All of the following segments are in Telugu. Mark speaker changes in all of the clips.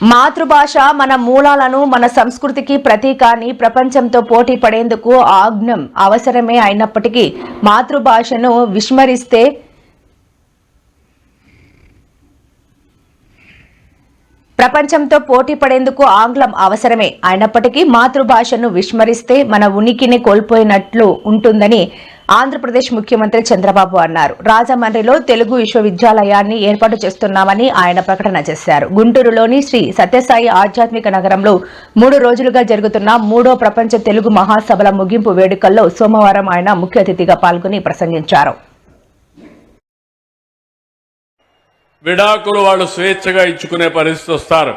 Speaker 1: మాతృభాష మన మూలాలను మన సంస్కృతికి ప్రతీక అని ప్రపంచంతో పోటీ పడేందుకు ఆజ్ఞం అవసరమే అయినప్పటికీ మాతృభాషను విస్మరిస్తే ప్రపంచంతో పోటీ పడేందుకు ఆంగ్లం అవసరమే. అయినప్పటికీ మాతృభాషను విస్మరిస్తే మన ఉనికిని కోల్పోయినట్లు ఉంటుందని ఆంధ్రప్రదేశ్ ముఖ్యమంత్రి చంద్రబాబు అన్నారు. రాజమండ్రిలో తెలుగు విశ్వవిద్యాలయాన్ని ఏర్పాటు చేస్తున్నామని ఆయన ప్రకటన చేశారు. గుంటూరులోని శ్రీ సత్యసాయి ఆధ్యాత్మిక నగరంలో మూడు రోజులుగా జరుగుతున్న మూడో ప్రపంచ తెలుగు మహాసభల ముగింపు వేడుకల్లో సోమవారం ఆయన ముఖ్య అతిథిగా పాల్గొని ప్రసంగించారు.
Speaker 2: విడాకులు వాళ్ళు స్వేచ్ఛగా ఇచ్చుకునే పరిస్థితి వస్తారు.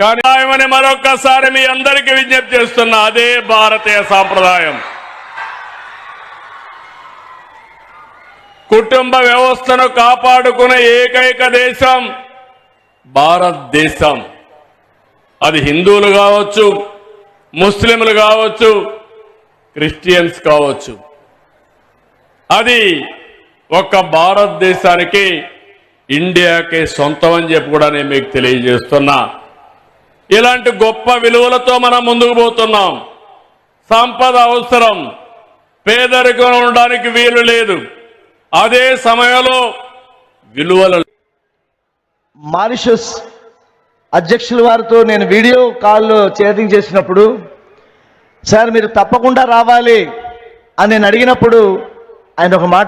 Speaker 2: కానీ ఆయమని మరొక్కసారి మీ అందరికీ విజ్ఞప్తి చేస్తున్న అదే భారతీయ సాంప్రదాయం. కుటుంబ వ్యవస్థను కాపాడుకునే ఏకైక దేశం భారతదేశం. అది హిందువులు కావచ్చు ముస్లింలు కావచ్చు క్రిస్టియన్స్ కావచ్చు. అది ఒక్క భారతదేశానికి ఇండియాకి సొంతం అని చెప్పి కూడా నేను మీకు తెలియజేస్తున్నా. ఇలాంటి గొప్ప విలువలతో మనం ముందుకు పోతున్నాం. సంపద అవసరం. పేదరికం ఉండడానికి వీలు లేదు. అదే సమయంలో విలువలు
Speaker 3: మారిషస్ అధ్యక్షుల వారితో నేను వీడియో కాల్లో చేతింగ్ చేసినప్పుడు సార్ మీరు తప్పకుండా రావాలి అని నేను అడిగినప్పుడు ఆయన ఒక మాట